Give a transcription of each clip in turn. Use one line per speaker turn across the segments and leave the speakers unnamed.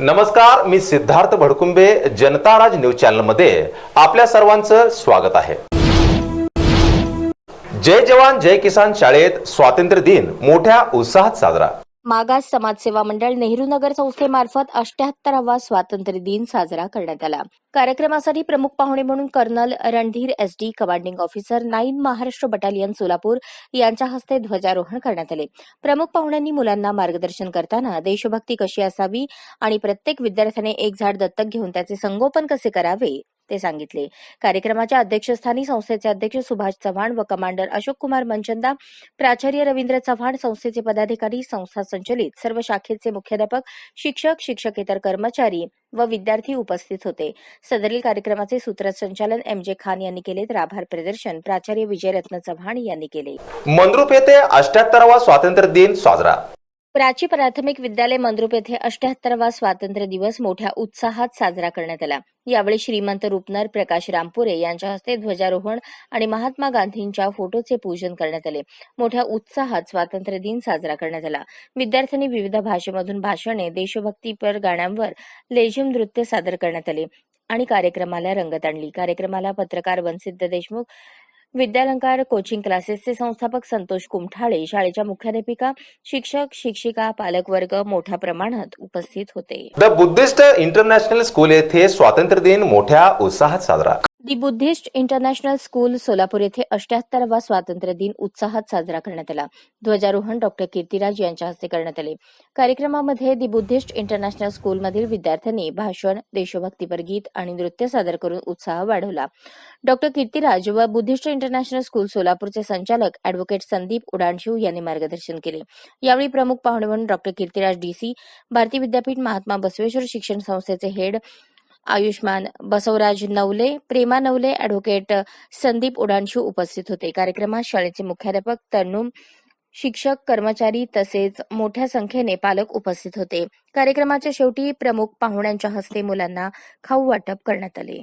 नमस्कार मी सिद्धार्थ भडकुंबे जनता राज न्यूज चॅनलमध्ये आपल्या सर्वांचं स्वागत आहे. जय जवान जय किसान शाळेत स्वातंत्र्य दिन मोठ्या उत्साहात साजरा.
मागास समाजसेवा मंडळ नेहरू नगर संस्थेमार्फत अष्ट्याहत्तरावा स्वातंत्र्य दिन साजरा करण्यात आला. कार्यक्रमासाठी प्रमुख पाहुणे म्हणून colonel Randhir S D commanding officer nine Maharashtra battalion Solapur यांच्या हस्ते ध्वजारोहण करण्यात आले. प्रमुख पाहुण्यांनी मुलांना मार्गदर्शन करताना देशभक्ती कशी असावी आणि प्रत्येक विद्यार्थ्याने एक झाड दत्तक घेऊन त्याचे संगोपन कसे करावे? ते सांगितले. कार्यक्रमाच्या अध्यक्षस्थानी संस्थेचे अध्यक्ष सुभाष चव्हाण व कमांडर अशोक कुमार मनचंदा प्राचार्य रवींद्र चव्हाण संस्थेचे पदाधिकारी संस्था संचलित सर्व शाखेचे मुख्याध्यापक शिक्षक शिक्षकेतर कर्मचारी व विद्यार्थी उपस्थित होते. सदरील कार्यक्रमाचे सूत्रसंचालन एम जे खान यांनी केले. तर आभार प्रदर्शन प्राचार्य विजयरत्न चव्हाण यांनी केले.
मंद्रुप येथे अष्ट्याहत्तरावा स्वातंत्र्य दिन साजरा.
प्राची प्राथमिक विद्यालय मंद्रुप येथे अष्ट्याहत्तरावा स्वातंत्र्य दिवस मोठ्या उत्साहात साजरा करण्यात आला. यावेळी श्रीमंत रुपनर प्रकाश रामपुरे यांच्या हस्ते ध्वजारोहण आणि महात्मा गांधींच्या फोटोचे पूजन करण्यात आले. मोठ्या उत्साहात स्वातंत्र्य दिन साजरा करण्यात आला. विद्यार्थ्यांनी विविध भाषेमधून भाषणे देशभक्तीपर गाण्यांवर लेझिम नृत्य सादर करण्यात आले आणि कार्यक्रमाला रंगत आणली. कार्यक्रमाला पत्रकार वनसिद्ध देशमुख विद्यालंकार कोचिंग क्लासेसचे संस्थापक संतोष कुमठाळे शाळेच्या मुख्याध्यापिका शिक्षक शिक्षिका पालकवर्ग मोठ्या प्रमाणात उपस्थित होते.
द बुद्धिस्ट इंटरनॅशनल स्कूल येथे स्वातंत्र्य दिन मोठ्या उत्साहात साजरा.
The Buddhist International School Solapur येथे अष्ट्याहत्तरावा स्वातंत्र्य दिन उत्साहात साजरा करण्यात आला. ध्वजारोहण डॉक्टर कीर्तिराज यांच्या हस्ते करण्यात आले. कार्यक्रमामध्ये दी बुद्धिस्ट इंटरनॅशनल स्कूलमधील विद्यार्थ्यांनी भाषण देशभक्तीपर गीत आणि नृत्य सादर करून उत्साह वाढवला. डॉक्टर कीर्तिराज व बुद्धिस्ट इंटरनॅशनल स्कूल सोलापूरचे संचालक अॅडव्होकेट संदीप उडाणशिव यांनी मार्गदर्शन केले. यावेळी प्रमुख पाहुणे म्हणून डॉक्टर कीर्तिराज डीसी भारती विद्यापीठ महात्मा बसवेश्वर शिक्षण संस्थेचे हेड आयुष्मान बसवराज नवले प्रेमा नवले अॅडव्होकेट संदीप उडाणशू उपस्थित होते. कार्यक्रमात शाळेचे मुख्याध्यापक तरुण शिक्षक कर्मचारी तसेच मोठ्या संख्येने पालक उपस्थित होते. कार्यक्रमाच्या शेवटी प्रमुख पाहुण्यांच्या हस्ते मुलांना खाऊ वाटप करण्यात आले.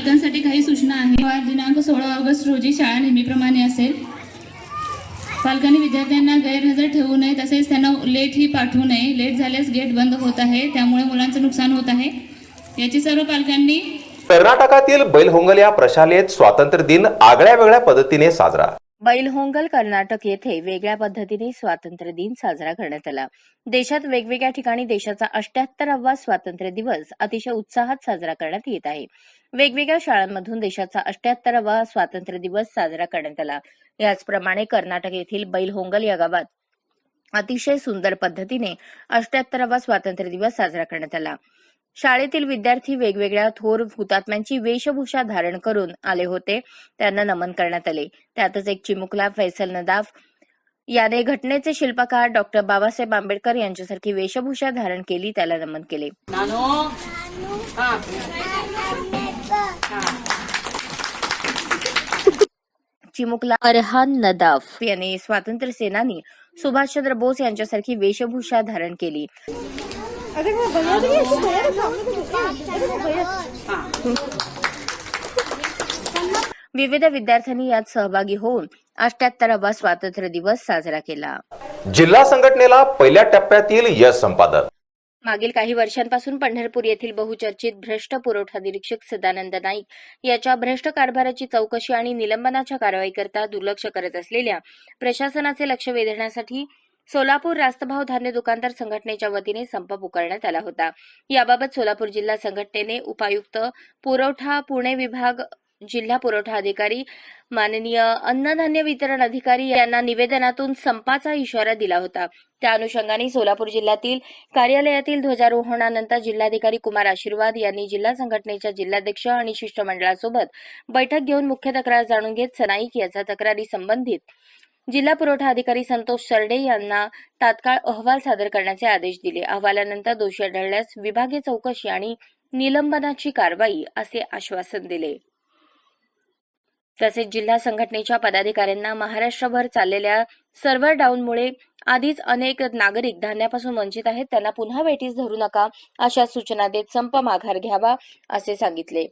पालकांसाठी काही सूचना आहे. दिनांक सोळा ऑगस्ट रोजी शाळा नेहमीप्रमाणे असेल. पालकांनी विद्यार्थ्यांना गैरहजर ठेवू नये तसेच त्यांना लेटही पाठवू नये. लेट झाल्यास गेट बंद होत आहे त्यामुळे मुलांचं नुकसान होत आहे. याची सर्व पालकांनी
कर्नाटकातील बैलहोंगल या प्रशालेत स्वातंत्र्य दिन आगळ्या वेगळ्या पद्धतीने साजरा.
बैलहोंगल कर्नाटक येथे वेगळ्या पद्धतीने स्वातंत्र्य दिन साजरा करण्यात आला. देशात वेगवेगळ्या ठिकाणी देशाचा अष्ट्याहत्तरावा स्वातंत्र्य दिवस अतिशय उत्साहात साजरा करण्यात येत आहे. वेगवेगळ्या शाळांमधून देशाचा अष्ट्याहत्तरावा स्वातंत्र्य दिवस साजरा करण्यात आला. याचप्रमाणे कर्नाटक येथील बैलहोंगल या गावात अतिशय सुंदर पद्धतीने अष्ट्याहत्तरावा स्वातंत्र्य दिवस साजरा करण्यात आला. शाळेतील विद्यार्थी वेगवेगळ्या थोर हुतात्म्यांची वेशभूषा धारण करून आले होते. त्यांना नमन करण्यात आले. त्यातच एक चिमुकला फैसल नदाफ याने घटनेचे शिल्पकार डॉक्टर बाबासाहेब आंबेडकर यांच्यासारखी वेशभूषा धारण केली त्याला नमन केले. चिमुकला अरहान नदाफ. याने स्वातंत्र्य सेनानी सुभाषचंद्र बोस यांच्यासारखी वेशभूषा धारण केली.
अरे भैया है, के सामने। अरे भैया
विविध विद्यार्थ्यांनी यात सहभागी होऊन अष्ट्याहत्तरावा स्वातंत्र्य दिवस साजरा केला
जिल्हा संघटनेला पहिल्या टप्प्यातील यश संपादन
मागील काही वर्षांपासून पंढरपूर येथील बहुचर्चित भ्रष्ट पुरवठा निरीक्षक सदानंद नाईक याच्या भ्रष्ट कारभाराची चौकशी आणि निलंबनाच्या कारवाईकरता दुर्लक्ष करत असलेल्या प्रशासनाचे लक्ष वेधण्यासाठी सोलापूर रास्तभाव धान्य दुकानदार संघटनेच्या वतीने संप पुकारण्यात आला होता. याबाबत सोलापूर जिल्हा संघटनेने उपायुक्त पुरवठा पुणे विभाग जिल्हा पुरवठा अधिकारी माननीय अन्नधान्य वितरण अधिकारी यांना निवेदनातून संपाचा इशारा दिला होता. त्या अनुषंगाने सोलापूर जिल्ह्यातील कार्यालयातील ध्वजारोहणानंतर जिल्हाधिकारी कुमार आशीर्वाद यांनी जिल्हा संघटनेच्या जिल्हाध्यक्ष आणि शिष्टमंडळासोबत बैठक घेऊन मुख्य तक्रार जाणून घेत सनाईक याचा तक्रारी संबंधित जिल्हा पुरवठा अधिकारी संतोष सरडे यांना तात्काळ अहवाल सादर करण्याचे आदेश दिले. अहवालानंतर दोषी आढळल्यास विभागीय चौकशी आणि निलंबनाची कारवाई असे आश्वासन दिले. तसेच जिल्हा संघटनेच्या पदाधिकाऱ्यांना महाराष्ट्रभर चाललेल्या सर्व्हर डाऊनमुळे आधीच अनेक नागरिक धान्यापासून वंचित आहेत. त्यांना पुन्हा वेटीस धरू नका अशा सूचना देत संप माघार घ्यावा असे सांगितले.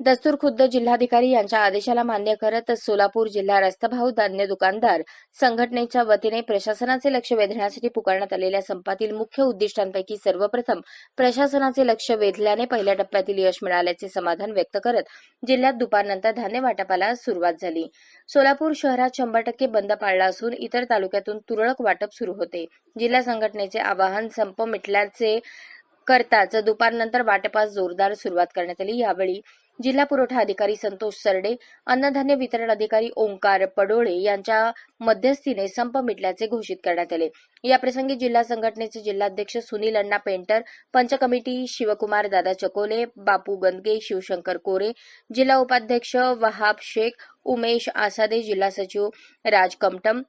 दस्तूर खुद्द जिल्हाधिकारी यांच्या आदेशाला मान्य करत सोलापूर जिल्हा रस्तभाऊ धान्य दुकानदार संघटनेच्या वतीने प्रशासनाचे लक्ष वेधण्यासाठी पुकारण्यात आलेल्या संपातील मुख्य उद्दिष्टांपैकी सर्वप्रथम प्रशासनाचे लक्ष वेधल्याने पहिल्या टप्प्यातील यश मिळाल्याचे समाधान व्यक्त करत जिल्ह्यात दुपारनंतर धान्य वाटपाला सुरुवात झाली. सोलापूर शहरात शंभर टक्के बंद पाळला असून इतर तालुक्यातून तुरळक वाटप सुरू होते. जिल्हा संघटनेचे आवाहन संप मिटल्याचे करताच दुपारनंतर वाटपास जोरदार सुरुवात करण्यात आली. यावेळी जिल्हा पुरवठा अधिकारी संतोष सरडे अन्नधान्य वितरण अधिकारी ओंकार पडोळे यांच्या मध्यस्थीने संप मिटल्याचे घोषित करण्यात आले. याप्रसंगी जिल्हा संघटनेचे जिल्हाध्यक्ष सुनील अण्णा पेंटर पंच कमिटी शिवकुमार दादा चकोले बापू गंदगे शिवशंकर कोरे जिल्हा उपाध्यक्ष वहाब शेख उमेश आसादे जिल्हा सचिव राज कमटम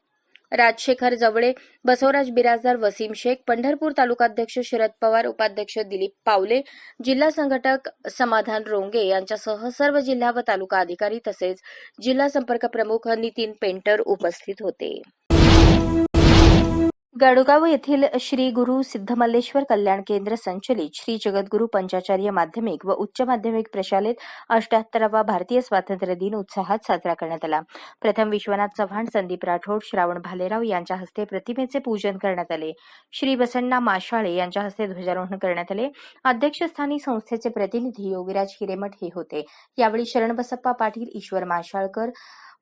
राजशेखर जवळे बसवराज बिराजदार वसीम शेख पंढरपूर तालुकाध्यक्ष शरद पवार उपाध्यक्ष दिलीप पावले जिल्हा संघटक समाधान रोंगे यांच्यासह सर्व जिल्हा व तालुका अधिकारी तसेच जिल्हा संपर्क प्रमुख नितीन पेंटर उपस्थित होते. गाडोगाव येथील श्री गुरु सिद्धमल्लेश्वर कल्याण केंद्र संचलित श्री जगद्गुरु पंचाचार्य माध्यमिक व उच्च माध्यमिक प्रशालेत अष्ट्याहत्तरावा भारतीय स्वातंत्र्य दिन उत्साहात साजरा करण्यात आला. प्रथम विश्वनाथ चव्हाण संदीप राठोड श्रावण भालेराव यांच्या हस्ते प्रतिमेचे पूजन करण्यात आले. श्री बसण्णा माशाळे यांच्या हस्ते ध्वजारोहण करण्यात आले. अध्यक्षस्थानी संस्थेचे प्रतिनिधी योगीराज हिरेमठ हे होते. यावेळी शरण बसप्पा पाटील ईश्वर माशाळकर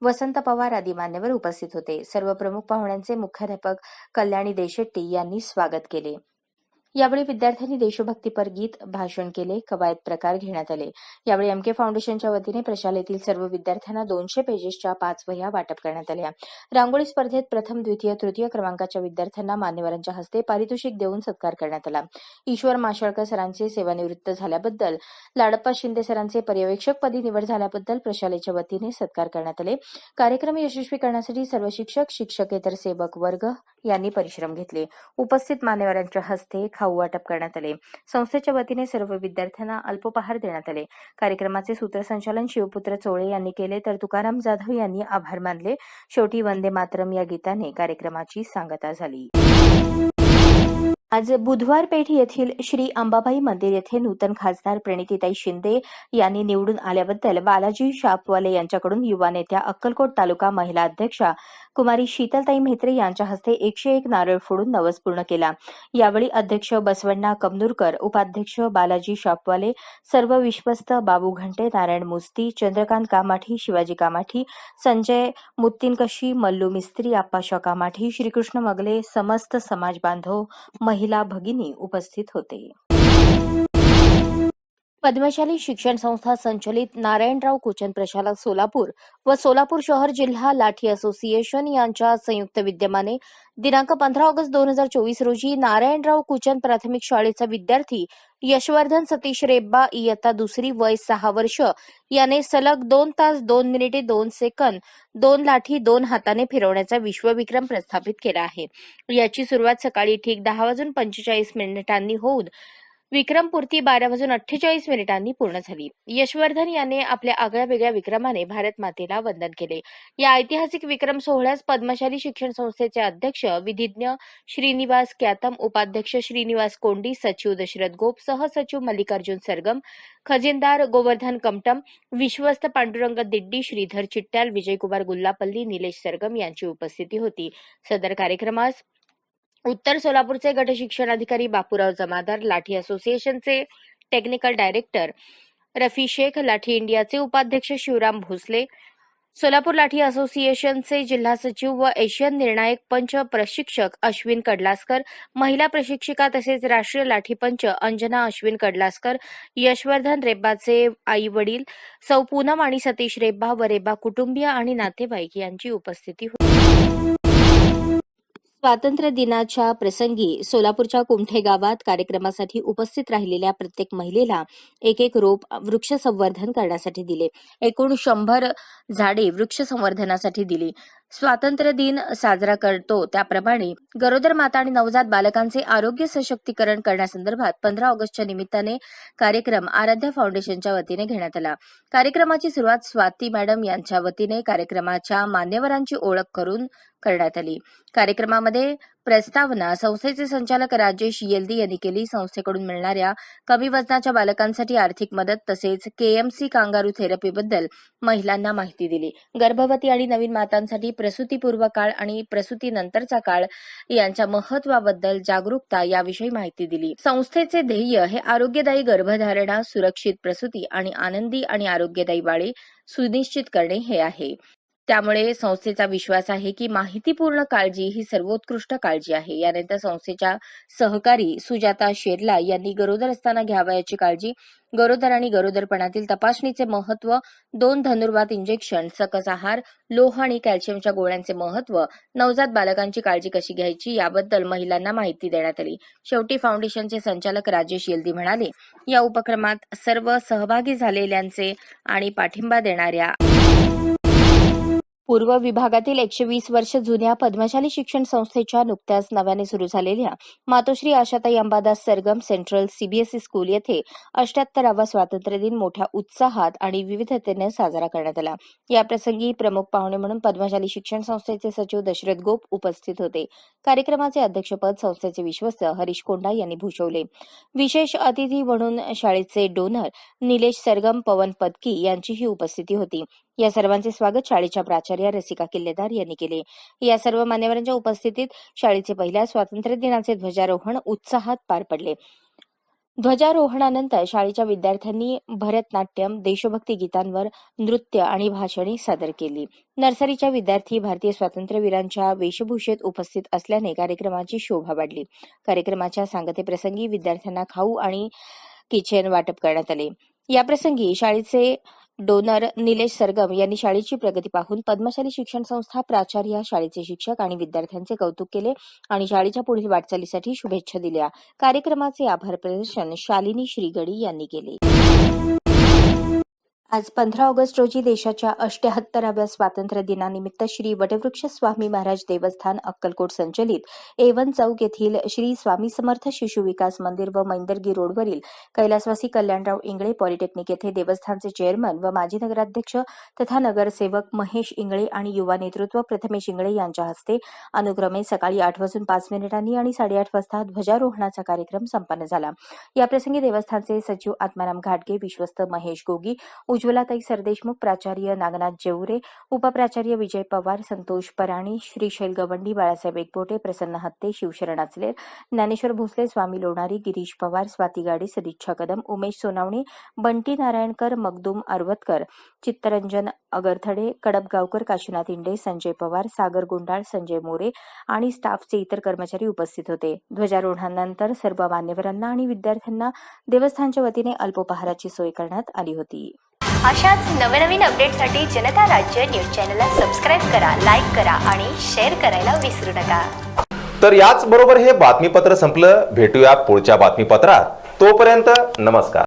वसंत पवार आदी मान्यवर उपस्थित होते. सर्व प्रमुख पाहुण्यांचे मुख्याध्यापक कल्याणी देशेट्टी यांनी स्वागत केले. यावेळी विद्यार्थ्यांनी देशभक्तीपर गीत भाषण केले कवायत प्रकार घेण्यात आले. यावेळी एमके फाउंडेशनच्या वतीने प्रशालेतील सर्व विद्यार्थ्यांना दोनशे पेजेसच्या पाच वह्या वाटप करण्यात आल्या. रांगोळी स्पर्धेत प्रथम द्वितीय तृतीय क्रमांकाच्या विद्यार्थ्यांना मान्यवरांच्या हस्ते पारितोषिक देऊन सत्कार करण्यात आला. ईश्वर माशाळकर सरांचे सेवानिवृत्त झाल्याबद्दल लाडप्पा शिंदे सरांचे पर्यवेक्षकपदी निवड झाल्याबद्दल प्रशालेच्या वतीने सत्कार करण्यात आले. कार्यक्रम यशस्वी करण्यासाठी सर्व शिक्षक शिक्षकेतर सेवक वर्ग यांनी परिश्रम घेतले. उपस्थित मान्यवरांच्या हस्ते खाऊ वाटप करण्यात आले. संस्थेच्या वतीने सर्व विद्यार्थ्यांना अल्पोपहार देण्यात आले. कार्यक्रमाचे सूत्रसंचालन शिवपुत्र चोळे यांनी केले तर तुकाराम जाधव यांनी आभार मानले. शेवटी वंदे मातरम या गीताने कार्यक्रमाची सांगता झाली. आज बुधवार पेठ येथील श्री अंबाबाई मंदिर येथे नूतन खासदार प्रणितीताई शिंदे यांनी निवडून आल्याबद्दल बालाजी शापवाले यांच्याकडून युवा नेत्या अक्कलकोट तालुका महिला अध्यक्षा कुमारी शीतलताई म्हेत्रे यांच्या हस्ते एकशे एक नारळ फोडून नवस पूर्ण केला. यावेळी अध्यक्ष बसवण्णा कमनूरकर उपाध्यक्ष बालाजी शापवाले सर्व विश्वस्त बाबू घंटे नारायण मुस्ती चंद्रकांत कामाठी शिवाजी कामाठी संजय मुत्तीनकशी मल्लू मिस्त्री आप्पाशा कामाठी श्रीकृष्ण मगले समस्त समाज बांधव महिला भगिनी उपस्थित होते. पद्मशाली शिक्षण संस्था संचलित नारायणराव कुचन प्रशाला सोलापूर व सोलापूर शहर जिल्हा लाठी असोसिएशन यांच्या संयुक्त विद्यमाने दिनांक पंधरा ऑगस्ट दोन हजार चोवीस रोजी नारायणराव कुचन प्राथमिक शाळेचा विद्यार्थी यशवर्धन सतीश रेब्बा इयत्ता दुसरी वय सहा वर्ष याने सलग दोन तास दोन मिनिटे दोन सेकंद दोन लाठी दोन हाताने फिरवण्याचा विश्वविक्रम प्रस्थापित केला आहे. याची सुरुवात सकाळी ठीक दहा वाजून पंचेचाळीस मिनिटांनी होऊन विक्रमपूर्ती बारा वाजून अठ्ठेचाळीस मिनिटांनी पूर्ण झाली. यशवर्धन यांनी आपल्या आगळ्या वेगळ्या विक्रमाने भारत मातेला वंदन केले. या ऐतिहासिक विक्रम सोहळ्यास पद्मशाली शिक्षण संस्थेचे अध्यक्ष विधिज्ञ श्रीनिवास क्यातम उपाध्यक्ष श्रीनिवास कोंडी सचिव दशरथ गोप सहसचिव मल्लिकार्जुन सरगम खजिनदार गोवर्धन कमटम विश्वस्त पांडुरंग दिड्डी श्रीधर चिट्ट्याल विजयकुमार गुल्लापल्ली निलेश सरगम यांची उपस्थिती होती. सदर कार्यक्रमास उत्तर सोलापूरचे गट शिक्षणाधिकारी बापूराव जमादार लाठी असोसिएशनचे टेक्निकल डायरेक्टर रफी शेख लाठी इंडियाचे उपाध्यक्ष शिवराम भोसले सोलापूर लाठी असोसिएशनचे जिल्हा सचिव व एशियन निर्णायक पंच प्रशिक्षक अश्विन कडलासकर महिला प्रशिक्षिका तसेच राष्ट्रीय लाठी पंच अंजना अश्विन कडलासकर यशवर्धन रेब्बाचे आई वडील सौ पूनम आणि सतीश रेब्बा व रेब्बा कुटुंबीय आणि नातेवाईक यांची उपस्थिती होती. स्वातंत्र्य दिनाच्या प्रसंगी सोलापूरच्या कुमठे गावात कार्यक्रमासाठी उपस्थित राहिलेल्या प्रत्येक महिलेला एक एक रोप वृक्ष संवर्धन करण्यासाठी दिले. एकूण शंभर झाडे वृक्ष संवर्धनासाठी दिली. स्वातंत्र्य दिन साजरा करतो. त्याप्रमाणे गरोदर माता आणि नवजात बालकांचे आरोग्य सशक्तीकरण करण्यासंदर्भात पंधरा ऑगस्टच्या निमित्ताने कार्यक्रम आराध्या फाउंडेशनच्या वतीने घेण्यात आला. कार्यक्रमाची सुरुवात स्वाती मॅडम यांच्या वतीने कार्यक्रमाच्या मान्यवरांची ओळख करून करण्यात आली. कार्यक्रमामध्ये प्रस्तावना संस्थेचे संचालक राजेश येल्दी यांनी केली. संस्थेकडून मिळणाऱ्या कमी वजनाच्या बालकांसाठी आर्थिक मदत तसेच केएमसी कांगारू थेरपीबद्दल महिलांना माहिती दिली. गर्भवती आणि नवीन मातांसाठी प्रसूतीपूर्व काळ आणि प्रसूतीनंतरचा काळ यांच्या महत्वाबद्दल जागरूकता याविषयी माहिती दिली. संस्थेचे ध्येय हे आरोग्यदायी गर्भधारणा सुरक्षित प्रसूती आणि आनंदी आणि आरोग्यदायी बाळे सुनिश्चित करणे हे आहे. त्यामुळे संस्थेचा विश्वास आहे की माहितीपूर्ण काळजी ही सर्वोत्कृष्ट काळजी आहे. यानंतर संस्थेच्या सहकारी सुजाता शेरला यांनी गरोदर असताना घ्यावयाची काळजी. गरोदर आणि गरोदरपणातील तपासणीचे महत्त्व दोन धनुर्वात इंजेक्शन सकस आहार लोह आणि कॅल्शियमच्या गोळ्यांचे महत्त्व नवजात बालकांची काळजी कशी घ्यायची याबद्दल महिलांना माहिती देण्यात आली. शेवटी फाउंडेशनचे संचालक राजेश येल्दी म्हणाले या उपक्रमात सर्व सहभागी झालेल्यांचे आणि पाठिंबा देणाऱ्या पूर्व विभागातील एकशे वीस वर्ष जुन्या पद्मशाली शिक्षण संस्थेच्या नुकत्याच नव्याने सुरू झालेल्या मातोश्री आशाताई अंबादास सरगम सेंट्रल सीबीएसई स्कूल येथे अष्ट्याहत्तरावा स्वातंत्र्य दिन मोठ्या उत्साहात आणि विविधतेने साजरा करण्यात आला. याप्रसंगी प्रमुख पाहुणे म्हणून पद्मशाली शिक्षण संस्थेचे सचिव दशरथ गोप उपस्थित होते. कार्यक्रमाचे अध्यक्षपद संस्थेचे विश्वस्त हरीश कोंडा यांनी भूषवले. विशेष अतिथी म्हणून शाळेचे डोनर निलेश सरगम पवन पदकी यांचीही उपस्थिती होती. या सर्वांचे स्वागत शाळेच्या प्राचार्य रसिका किल्लेदार यांनी केले. या सर्व मान्यवरांच्या उपस्थितीत शाळेचे पहिल्या स्वातंत्र्य दिनाचे ध्वजारोहण उत्साहात पार पडले. ध्वजारोहणानंतर शाळेच्या विद्यार्थ्यांनी भरतनाट्यम देशभक्ती गीतांवर नृत्य आणि भाषणे सादर केली. नर्सरीच्या विद्यार्थी भारतीय स्वातंत्र्यवीरांच्या वेशभूषेत उपस्थित असल्याने कार्यक्रमाची शोभा वाढली. कार्यक्रमाच्या सांगतेप्रसंगी विद्यार्थ्यांना खाऊ आणि किचन वाटप करण्यात आले. याप्रसंगी शाळेचे डोनर निलेश सरगम यांनी शाळेची प्रगती पाहून पद्मशाली शिक्षण संस्था प्राचार्य या शाळेचे शिक्षक आणि विद्यार्थ्यांचे कौतुक केले आणि शाळेच्या पुढील वाटचालीसाठी शुभेच्छा दिल्या. कार्यक्रमाचे आभार प्रदर्शन शालिनी श्रीगडी यांनी केले. आज पंधरा ऑगस्ट रोजी देशाच्या अष्ट्याहत्तराव्या स्वातंत्र्य दिनानिमित्त श्री वटवृक्ष स्वामी महाराज देवस्थान अक्कलकोट संचलित एवन चौक येथील श्री स्वामी समर्थ शिशु विकास मंदिर व मैंदर्गी रोडवरील कैलासवासी कल्याणराव इंगळे पॉलिटेक्निक येथे देवस्थानचे चेअरमन व माजी नगराध्यक्ष तथा नगरसेवक महेश इंगळे आणि युवा नेतृत्व प्रथमेश इंगळे यांच्या हस्ते अनुक्रमे सकाळी आठ वाजून पाच मिनिटांनी आणि साडेआठ वाजता ध्वजारोहणाचा कार्यक्रम संपन्न झाला. याप्रसंगी देवस्थानचे सचिव आत्माराम घाटगे विश्वस्त महेश गोगी उज्ज्वलाताई सरदेशमुख प्राचार्य नागनाथ जेवरे उपप्राचार्य विजय पवार संतोष पराणी श्रीशैल गवंडी बाळासाहेब एकबोटे प्रसन्न हत्ते शिवशरण आचलेर ज्ञानेश्वर भोसले स्वामी लोणारी गिरीश पवार स्वाती गाडी सदिच्छा कदम उमेश सोनावणे बंटी नारायणकर मगदूम अरवतकर चित्तरंजन अगरथडे कडपगावकर काशीनाथ इंडे संजय पवार सागर गुंडाळ संजय मोरे आणि स्टाफचे इतर कर्मचारी उपस्थित होते. ध्वजारोहणानंतर सर्व मान्यवरांना आणि विद्यार्थ्यांना देवस्थानच्या वतीने अल्पोपहाराची सोय करण्यात आली होती.
अशाच नवनवीन अपडेटसाठी जनता राज्य न्यूज चॅनलला सबस्क्राईब करा लाईक करा आणि शेअर करायला विसरू नका.
तर याच बरोबर हे बातमीपत्र संपलं. भेटूया पुढच्या बातमीपत्रात. तोपर्यंत नमस्कार.